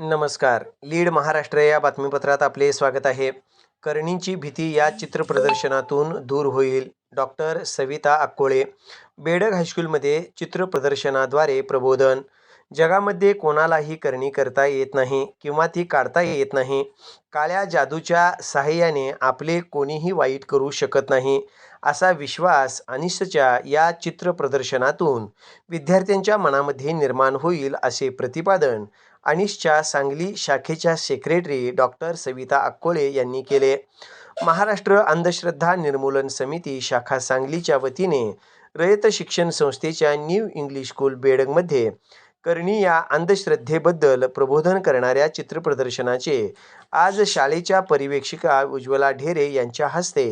नमस्कार. लीड महाराष्ट्र या बातमीपत्रात आपले स्वागत आहे. कर्णींची भीती या चित्रप्रदर्शनातून दूर होईल. डॉक्टर सविता अक्कोळे बेडग हायस्कूलमध्ये चित्रप्रदर्शनाद्वारे प्रबोधन जगामध्ये कोणालाही करणी करता येत नाही किंवा ती काढता येत नाही. काळ्या जादूच्या सहाय्याने आपले कोणीही वाईट करू शकत नाही. असा विश्वास अनिसच्या या चित्रप्रदर्शनातून विद्यार्थ्यांच्या मनामध्ये निर्माण होईल असे प्रतिपादन अनिसच्या सांगली शाखेच्या सेक्रेटरी डॉक्टर सविता अक्कोळे यांनी केले. महाराष्ट्र अंधश्रद्धा निर्मूलन समिती शाखा सांगलीच्या वतीने रयत शिक्षण संस्थेच्या न्यू इंग्लिश स्कूल बेडगमध्ये करणी या अंधश्रद्धेबद्दल प्रबोधन करणाऱ्या चित्रप्रदर्शनाचे. आज शाळेच्या परिवेक्षिका उज्ज्वला ढेरे यांच्या हस्ते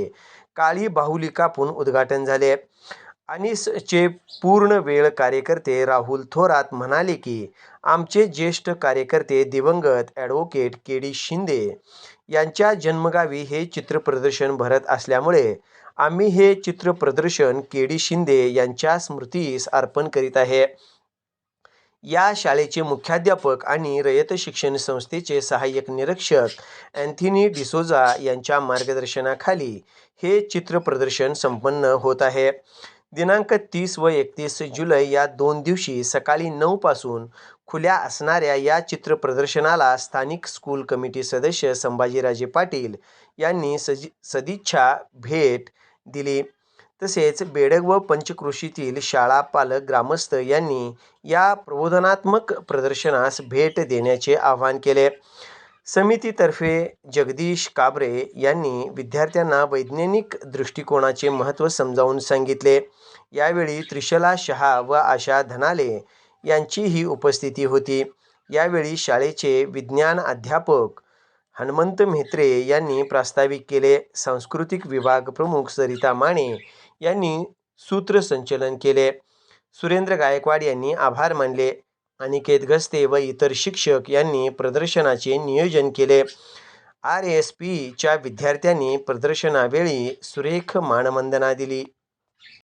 काळी बाहुली कापून उद्घाटन झाले. अनिसचे पूर्ण वेळ कार्यकर्ते राहुल थोरात म्हणाले की आमचे ज्येष्ठ कार्यकर्ते दिवंगत ॲडव्होकेट के डी शिंदे यांच्या जन्मगावी हे चित्रप्रदर्शन भरत असल्यामुळे आम्ही हे चित्रप्रदर्शन के डी शिंदे यांच्या स्मृतीस अर्पण करीत आहे. या शाळेचे मुख्याध्यापक आणि रयत शिक्षण संस्थेचे सहाय्यक निरीक्षक अँथनी डिसोजा यांच्या मार्गदर्शनाखाली हे चित्रप्रदर्शन संपन्न होत आहे. दिनांक तीस व एकतीस जुलै या दोन दिवशी सकाळी नऊपासून खुल्या असणाऱ्या या चित्रप्रदर्शनाला स्थानिक स्कूल कमिटी सदस्य संभाजीराजे पाटील यांनी सजी सदिच्छा भेट दिली. तसेच बेडग व पंचक्रोशीतील शाळा पालक ग्रामस्थ यांनी या प्रबोधनात्मक प्रदर्शनास भेट देण्याचे आवाहन केले. समितीतर्फे जगदीश काबरे यांनी विद्यार्थ्यांना वैज्ञानिक दृष्टिकोनाचे महत्त्व समजावून सांगितले. यावेळी त्रिशला शहा व आशा धनाले यांचीही उपस्थिती होती. यावेळी शाळेचे विज्ञान अध्यापक हनुमंत म्हेत्रे यांनी प्रास्ताविक केले. सांस्कृतिक विभाग प्रमुख सरिता माने यांनी सूत्रसंचलन केले. सुरेंद्र गायकवाड यांनी आभार मानले. अनिकेत गस्ते व इतर शिक्षक यांनी प्रदर्शनाचे नियोजन केले. आर एस पीच्या विद्यार्थ्यांनी प्रदर्शनावेळी सुरेख मानवंदना दिली.